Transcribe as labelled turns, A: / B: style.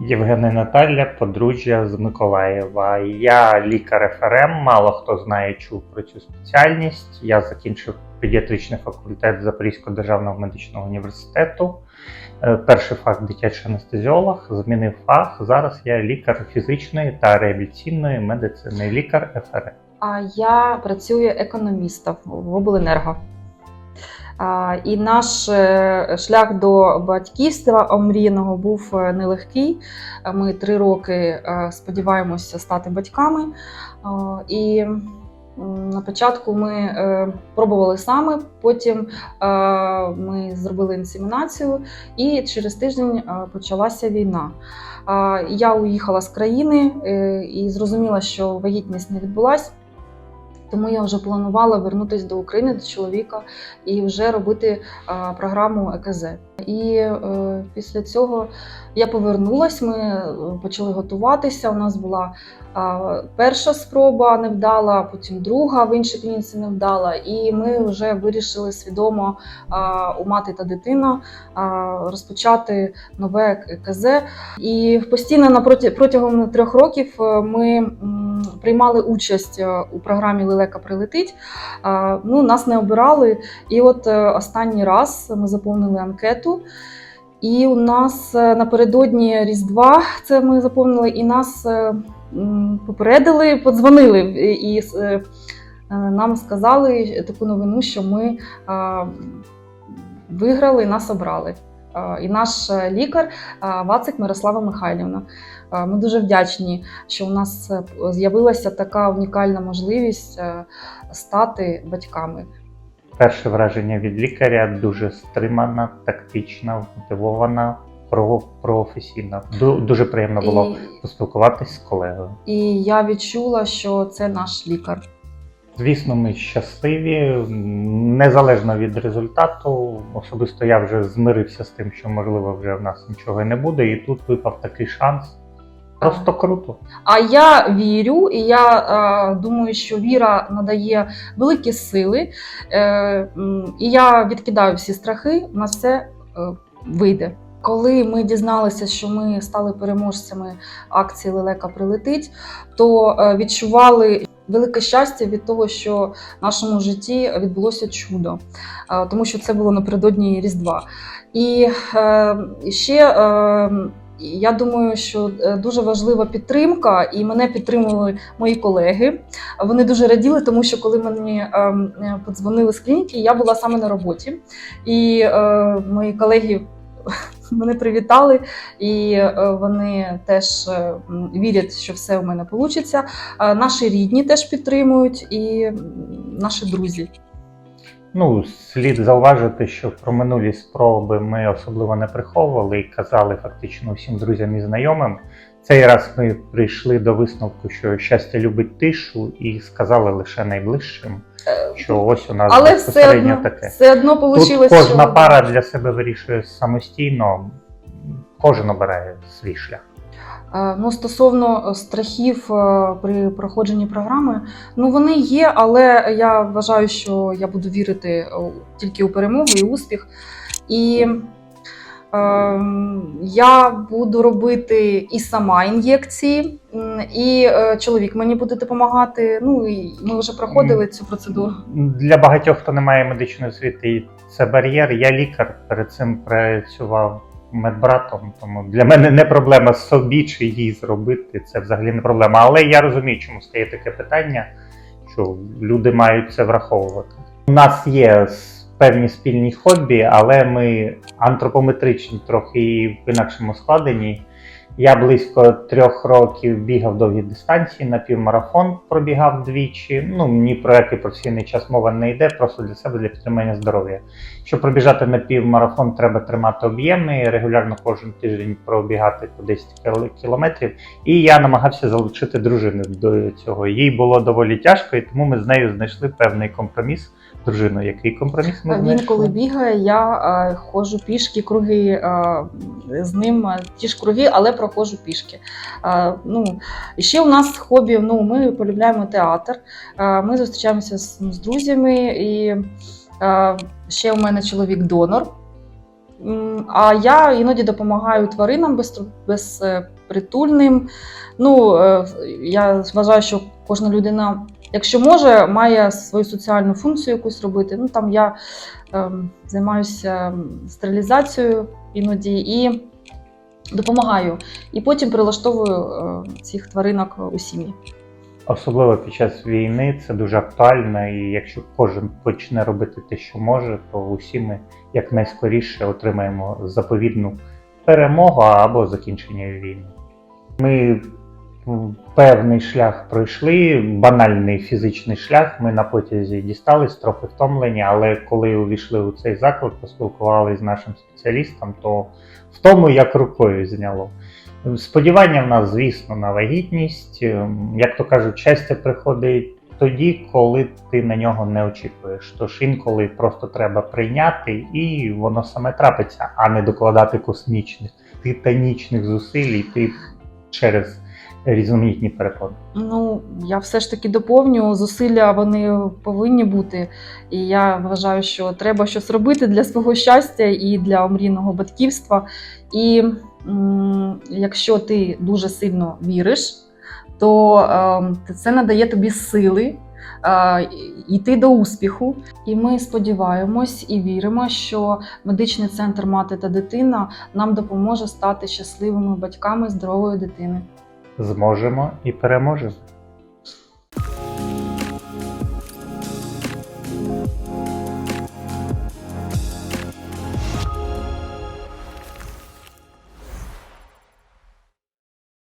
A: Євгена Наталя, подружжя з Миколаєва. Я лікар ФРМ, мало хто знає, чув про цю спеціальність. Я закінчив педіатричний факультет Запорізького державного медичного університету. Е, Перший фах дитячий анестезіолог, змінив фах. Зараз я лікар фізичної та реабілітаційної медицини, лікар ФРМ.
B: А я працюю економістом в обленерго. І наш е, шлях до батьківства омріяного був е, нелегкий. Ми три роки е, сподіваємося стати батьками. І на початку ми пробували саме, потім ми зробили інсемінацію, і через тиждень почалася війна. Я уїхала з країни і зрозуміла, що вагітність не відбулась. Тому я вже планувала вернутися до України, до чоловіка і вже робити програму ЕКЗ. І е, після цього я повернулась, ми е, почали готуватися. У нас була а, перша спроба невдала, потім друга в іншій клініці невдала. І ми вже вирішили свідомо а, у мати та дитина а, розпочати нове ЕКЗ. І постійно на проті- протягом трьох років е, ми приймали участь е, у програмі Лелека прилетить. Ну, нас не обирали. І от е, останній раз ми заповнили анкету. І у нас е, напередодні Різдва це ми заповнили, і нас е, попередили, подзвонили і е, е, нам сказали таку новину, що ми е, виграли, нас обрали. Е, І наш е, лікар е, Вацик Мирослава Михайлівна. Ми дуже вдячні, що у нас з'явилася така унікальна можливість стати батьками.
A: Перше враження від лікаря дуже стримана, тактична, мотивована, про- професійна. Ду- Дуже приємно було
B: І,
A: поспілкуватись з колегою.
B: і я відчула, що це наш лікар.
A: Звісно, ми щасливі, незалежно від результату. Особисто я вже змирився з тим, що можливо вже в нас нічого не буде, і тут випав такий шанс. Просто круто.
B: А я вірю, і я е, думаю, що віра надає великі сили. Е, і я відкидаю всі страхи, у нас все е, вийде. Коли ми дізналися, що ми стали переможцями акції Лелека прилетить, то е, відчували велике щастя від того, що в нашому житті відбулося чудо, Е, тому що це було напередодні Різдва. І е, ще. Е, я думаю, що дуже важлива підтримка, і мене підтримували мої колеги. Вони дуже раділи, тому що коли мені подзвонили з клініки, я була саме на роботі, і мої колеги мене привітали, і е, вони теж е, вірять, що все у мене вийде. Наші рідні теж підтримують, і наші друзі.
A: Ну, слід зауважити, що про минулі спроби ми особливо не приховували і казали фактично всім друзям і знайомим. Цей раз ми прийшли до висновку, що щастя любить тишу, і сказали лише найближчим, що ось у нас
B: Але все одно,
A: таке.
B: все одно вийшло.
A: Тут кожна пара для себе вирішує самостійно, кожен обирає свій шлях.
B: Е, Ну, стосовно е, страхів е, при проходженні програми, ну вони є, але я вважаю, що я буду вірити е, тільки у перемогу і успіх. І е, я буду робити і сама ін'єкції, і е, чоловік мені буде допомагати. Ну і ми вже проходили цю процедуру.
A: Для багатьох, хто не має медичної освіти, це бар'єр. Я лікар, перед цим працював медбратом, тому для мене не проблема собі чи їй зробити. Це взагалі не проблема. Але я розумію, чому стає таке питання, що люди мають це враховувати. У нас є певні спільні хобі, але ми антропометричні, трохи в інакшому складенні. Я близько трьох років бігав довгі дистанції, на півмарафон пробігав двічі. Ну, ні про який професійний час мова не йде, просто для себе, для підтримання здоров'я. Щоб пробіжати на півмарафон, треба тримати об'єми, регулярно кожен тиждень пробігати по 10 кілометрів. І я намагався залучити дружину до цього. Їй було доволі тяжко, і тому ми з нею знайшли певний компроміс. Дружину, який компроміс ми
B: Він
A: знайшли?
B: коли бігає, я е, ходжу пішки, круги е, з ним е, ті ж круги, але проходжу пішки. Е, ну, і ще у нас хобі. Ну, ми полюбляємо театр. Е, ми зустрічаємося з, з друзями, і е, ще у мене чоловік донор. А я іноді допомагаю тваринам безпритульним. Ну, е, я вважаю, що кожна людина, якщо може, має свою соціальну функцію якусь робити. Ну, там я ем, займаюся стерилізацією іноді і допомагаю. І потім прилаштовую е, цих тваринок у сім'ї.
A: Особливо під час війни це дуже актуально, і якщо кожен почне робити те, що може, то усі ми якнайскоріше отримаємо заповідну перемогу або закінчення війни. Ми певний шлях пройшли, банальний фізичний шлях. Ми на потязі дістались, трохи втомлені, але коли увійшли у цей заклад, поспілкувалися з нашим спеціалістом, то втому як рукою зняло. Сподівання в нас, звісно, на вагітність. Ем, Як то кажуть, щастя приходить тоді, коли ти на нього не очікуєш. Тож інколи просто треба прийняти, і воно саме трапиться, а не докладати космічних, титанічних зусиль йти через різноманітні перепони.
B: Ну, я все ж таки доповню, зусилля вони повинні бути. І я вважаю, що треба щось робити для свого щастя і для омрійного батьківства. І м, якщо ти дуже сильно віриш, то е, це надає тобі сили. е, Йти до успіху, і ми сподіваємось і віримо, що медичний центр мати та дитина нам допоможе стати щасливими батьками здорової дитини.
A: Зможемо і переможемо.